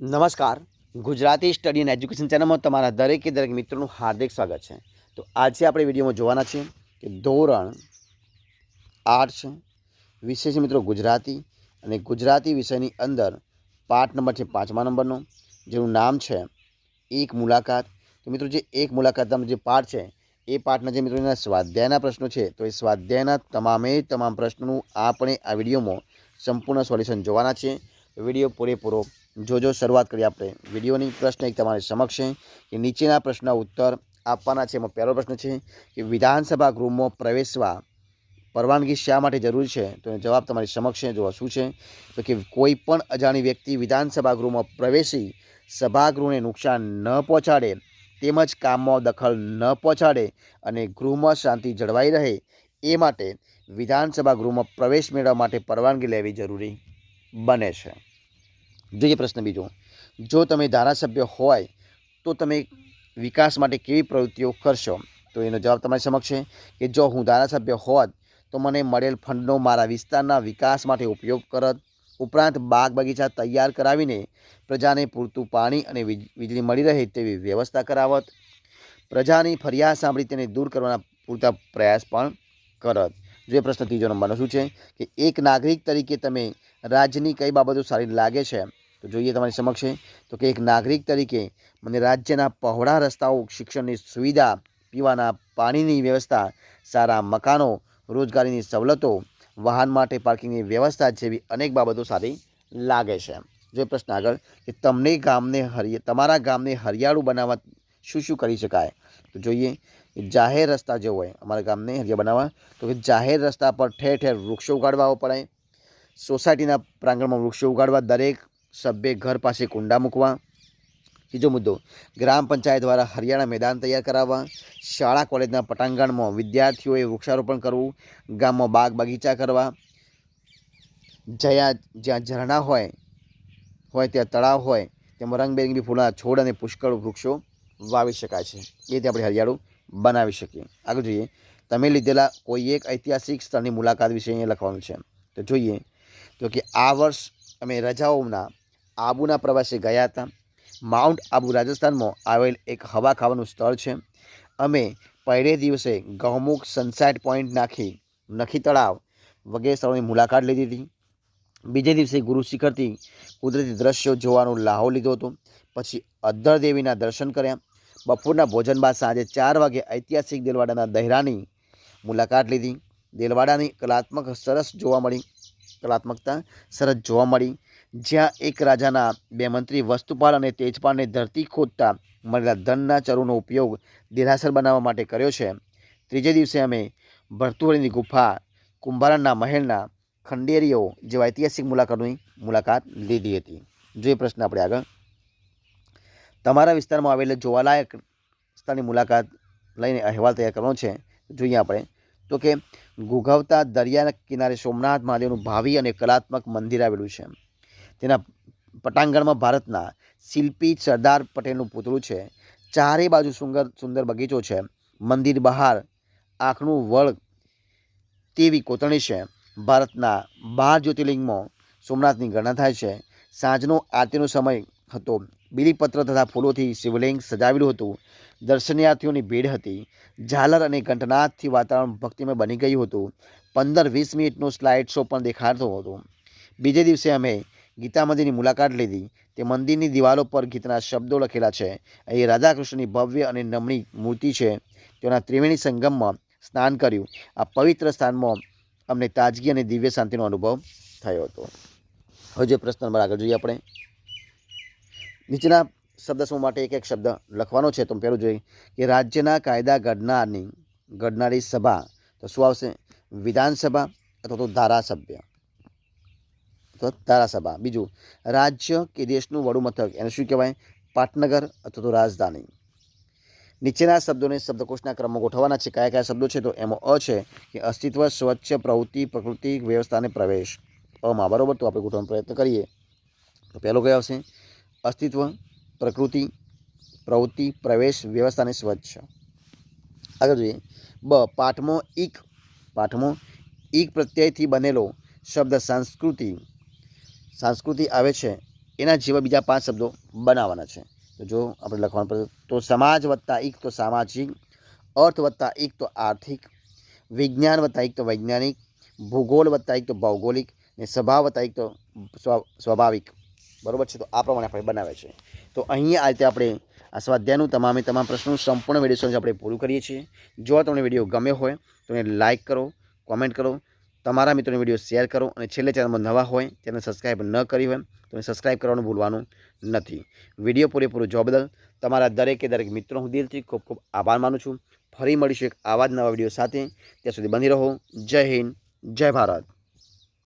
નમસ્કાર. Gujarati study and education ચેનલમાં તમારા દરેકે દરેક મિત્રોનું હાર્દિક સ્વાગત છે. તો આજે આપણે વિડીયોમાં જોવાના છીએ કે ધોરણ છે. વિષય છે મિત્રો ગુજરાતી અને ગુજરાતી વિષયની અંદર પાઠ નંબર છે પાંચમા નંબરનો, જેનું નામ છે એક મુલાકાત. તો મિત્રો જે એક મુલાકાત નામનો જે પાઠ છે, એ પાઠના જે મિત્રોના સ્વાધ્યાયના પ્રશ્નો છે, તો એ સ્વાધ્યાયના તમામે તમામ પ્રશ્નોનું આપણે આ વિડીયોમાં સંપૂર્ણ સોલ્યુશન જોવાના છીએ. વીડિયો પૂરેપૂરો જોજો, શરૂઆત કરીએ આપણે. વિડીયોની પ્રશ્ન એક તમારી સમક્ષ છે કે નીચેના પ્રશ્નના ઉત્તર આપવાના છે. એમાં પહેલો પ્રશ્ન છે કે વિધાનસભા ગૃહમાં પ્રવેશવા પરવાનગી શા માટે જરૂરી છે? તો એનો જવાબ તમારી સમક્ષ છે. જોવા શું છે? તો કે કોઈ પણ અજાણી વ્યક્તિ વિધાનસભા ગૃહમાં પ્રવેશી સભાગૃહને નુકસાન ન પહોંચાડે, તેમજ કામમાં દખલ ન પહોંચાડે અને ગૃહમાં શાંતિ જળવાઈ રહે, એ માટે વિધાનસભા ગૃહમાં પ્રવેશ મેળવવા માટે પરવાનગી લેવી જરૂરી બને છે. જોઈએ પ્રશ્ન બીજો, જો તમે ધારાસભ્ય હોય, તો તમે વિકાસ માટે કેવી પ્રવૃત્તિઓ કરશો? તો એનો જવાબ તમારી સમક્ષ છે કે જો હું ધારાસભ્ય હોત, તો મને મળેલ ફંડનો મારા વિસ્તારના વિકાસ માટે ઉપયોગ કરત. ઉપરાંત બાગ બગીચા તૈયાર કરાવીને પ્રજાને પૂરતું પાણી અને વીજ- વીજળી મળી રહે તેવી વ્યવસ્થા કરાવત. પ્રજાની ફરિયાદ સાંભળી તેને દૂર કરવાના પૂરતા પ્રયાસ પણ કરત. જો પ્રશ્ન ત્રીજો નંબરનો શું છે? કે એક નાગરિક તરીકે તમે રાજ્યની કઈ બાબતો સારી લાગે છે? તો જોઈએ તમારી સમક્ષ તો કે એક નાગરિક તરીકે મને રાજ્યના પહોળા રસ્તાઓ, શિક્ષણની સુવિધા, પીવાના પાણીની વ્યવસ્થા, સારા મકાનો, રોજગારીની સવલતો, વાહન માટે પાર્કિંગની વ્યવસ્થા જેવી અનેક બાબતો સારી લાગે છે. જો પ્રશ્ન આગળ કે તમને ગામને હરિ, તમારા ગામને હરિયાળું બનાવવા શું શું કરી શકાય? તો જોઈએ જાહેર રસ્તા જે હોય, અમારા ગામને હરિયા બનાવવા, તો કે જાહેર રસ્તા પર ઠેર ઠેર વૃક્ષો ઉગાડવા પડે. સોસાયટીના પ્રાંગણમાં વૃક્ષો ઉગાડવા દરેક સભ્ય ઘર પાસે કુંડા મૂકવા. ત્રીજો મુદ્દો, ગ્રામ પંચાયત દ્વારા હરિયાણા મેદાન તૈયાર કરાવવા. શાળા કોલેજના પટાંગણમાં વિદ્યાર્થીઓએ વૃક્ષારોપણ કરવું. ગામમાં બાગ બગીચા કરવા. જ્યાં જ્યાં ઝરણા હોય હોય ત્યાં તળાવ હોય, તેમાં રંગબેરંગી ફૂલના છોડ અને પુષ્કળ વૃક્ષો વાવી શકાય છે. એ રીતે આપણે હરિયાળું બનાવી શકીએ. આગળ જોઈએ, તમે લીધેલા કોઈ એક ઐતિહાસિક સ્થળની મુલાકાત વિશે અહીંયા લખવાનું છે. તો જોઈએ તો કે આ વર્ષ અમે રજાઓના આબુના પ્રવાસે ગયા હતા. માઉન્ટ આબુ રાજસ્થાનમાં આવેલ એક હવા ખાવાનું સ્થળ છે. અમે પહેલે દિવસે ગૌમુખ સનસેટ પોઈન્ટ નાખી, નખી તળાવ વગેરે સ્થળોની મુલાકાત લીધી હતી. બીજે દિવસે ગુરુ શિખરથી કુદરતી દ્રશ્યો જોવાનો લાહો લીધો હતો. પછી અદ્ધર દેવીના દર્શન કર્યા. બપોરના ભોજન બાદ સાંજે ચાર વાગે ઐતિહાસિક દેલવાડાના દહેરાની મુલાકાત લીધી. દેલવાડાની કલાત્મક સરસ જોવા મળી. કલાત્મકતા સરસ જોવા મળી. જ્યાં એક રાજાના બે મંત્રી વસ્તુપાલ અને તેજપાલને ધરતી ખોદતા મળેલા ધનના ચરોનો ઉપયોગ દેરાસર બનાવવા માટે કર્યો છે. ત્રીજે દિવસે અમે ભરતુહરીની ગુફા, કુંભારણના મહેલના ખંડેરીઓ જેવા ઐતિહાસિક મુલાકાતોની મુલાકાત લીધી હતી. જો એ પ્રશ્ન આપણે આગળ. તમારા વિસ્તારમાં આવેલા જોવાલાયક સ્થળની મુલાકાત લઈને અહેવાલ તૈયાર કરવાનો છે. જોઈએ આપણે. તો કે ગુગવતા દરિયાના કિનારે સોમનાથ મહાદેવનું ભાવિ અને કલાત્મક મંદિર આવેલું છે. તેના પટાંગણમાં ભારતના શિલ્પી સરદાર પટેલનું પૂતળું છે. ચારે બાજુ સુંદર સુંદર બગીચો છે. મંદિર બહાર આંખનું વળ તેવી કોતરણી છે. ભારતના બાર જ્યોતિર્લિંગમાં સોમનાથની ગણના થાય છે. સાંજનો આરતીનો સમય હતો. બીલીપત્ર તથા ફૂલોથી શિવલિંગ સજાવેલું હતું. દર્શનાર્થીઓની ભીડ હતી. ઝાલર અને ઘંટનાથથી વાતાવરણ ભક્તિમય બની ગયું હતું. પંદર વીસ મિનિટનો સ્લાઇડ શો પણ દેખાડતો હતો. બીજે દિવસે અમે ગીતા મંદિરની મુલાકાત લીધી. તે મંદિરની દિવાલો પર ગીતના શબ્દો લખેલા છે. અહીં રાધાકૃષ્ણની ભવ્ય અને નમણી મૂર્તિ છે. તેના ત્રિવેણી સંગમમાં સ્નાન કર્યું. આ પવિત્ર સ્થાનમાં અમને તાજગી અને દિવ્ય શાંતિનો અનુભવ થયો હતો. હવે જે પ્રશ્ન નંબર આગળ જોઈએ આપણે. નીચેના શબ્દ સમૂહ માટે એક એક શબ્દ લખવાનો છે. તો પહેલું જોઈએ કે રાજ્યના કાયદા ઘડનારની, ઘડનારી સભા તો શું આવશે? વિધાનસભા અથવા તો ધારાસભ્ય? ધારાસભા. બીજું, રાજ્ય કે દેશનું વડું મથક, એને શું કહેવાય? પાટનગર અથવા તો રાજધાની. નીચેના શબ્દોને શબ્દકોશના ક્રમમાં ગોઠવવાના છે. કયા કયા શબ્દો છે? તો એમાં અ છે કે અસ્તિત્વ, સ્વચ્છ, પ્રવૃત્તિ, પ્રકૃતિ વ્યવસ્થા અને પ્રવેશ અમાં બરોબર? તો આપણે ગોઠવવાનો પ્રયત્ન કરીએ. તો પહેલો કયો આવશે? અસ્તિત્વ, પ્રકૃતિ, પ્રવૃત્તિ, પ્રવેશ વ્યવસ્થા અને સ્વચ્છ. આગળ જોઈએ. બ, પાઠમાં, ઈક. પાઠમાં, ઈક પ્રત્યયથી બનેલો શબ્દ સંસ્કૃતિ. સંસ્કૃતિ આવે છે, એના જેવા બીજા પાંચ શબ્દો બનાવવાના છે. તો જો આપણે લખવાનું પડે, તો સમાજ વત્તા એક તો સામાજિક, અર્થ વત્તા એક તો આર્થિક, વિજ્ઞાન વત્તા એક તો વૈજ્ઞાનિક, ભૂગોળ વત્તા એક તો ભૌગોલિક, ને સ્વભાવ વત્તા એક તો સ્વ- સ્વાભાવિક. બરાબર છે? તો આ પ્રમાણે આપણે બનાવે છે. તો અહીંયા આ રીતે આપણે આ સ્વાધ્યાયનું તમામે તમામ પ્રશ્નોનું સંપૂર્ણ વીડિયો આપણે પૂરું કરીએ છીએ. જો તમને વીડિયો ગમ્યો હોય, તો એને લાઇક કરો, કોમેન્ટ કરો તમારા મિત્રોને વીડિયો શેર કરો અને છેલ્લે ચેનલમાં નવા હોય તેને સબસ્ક્રાઈબ ન કરી હોય તો સબસ્ક્રાઈબ કરવાનું ભૂલવાનું નથી. વીડિયો પૂરેપૂરું જોવા બદલ તમારા દરેકે દરેક મિત્રો હું દિલથી ખૂબ ખૂબ આભાર માનું છું. ફરી મળીશું એક આવા જ નવા વીડિયો સાથે. ત્યાં સુધી બની રહો. જય હિન્દ. જય ભારત.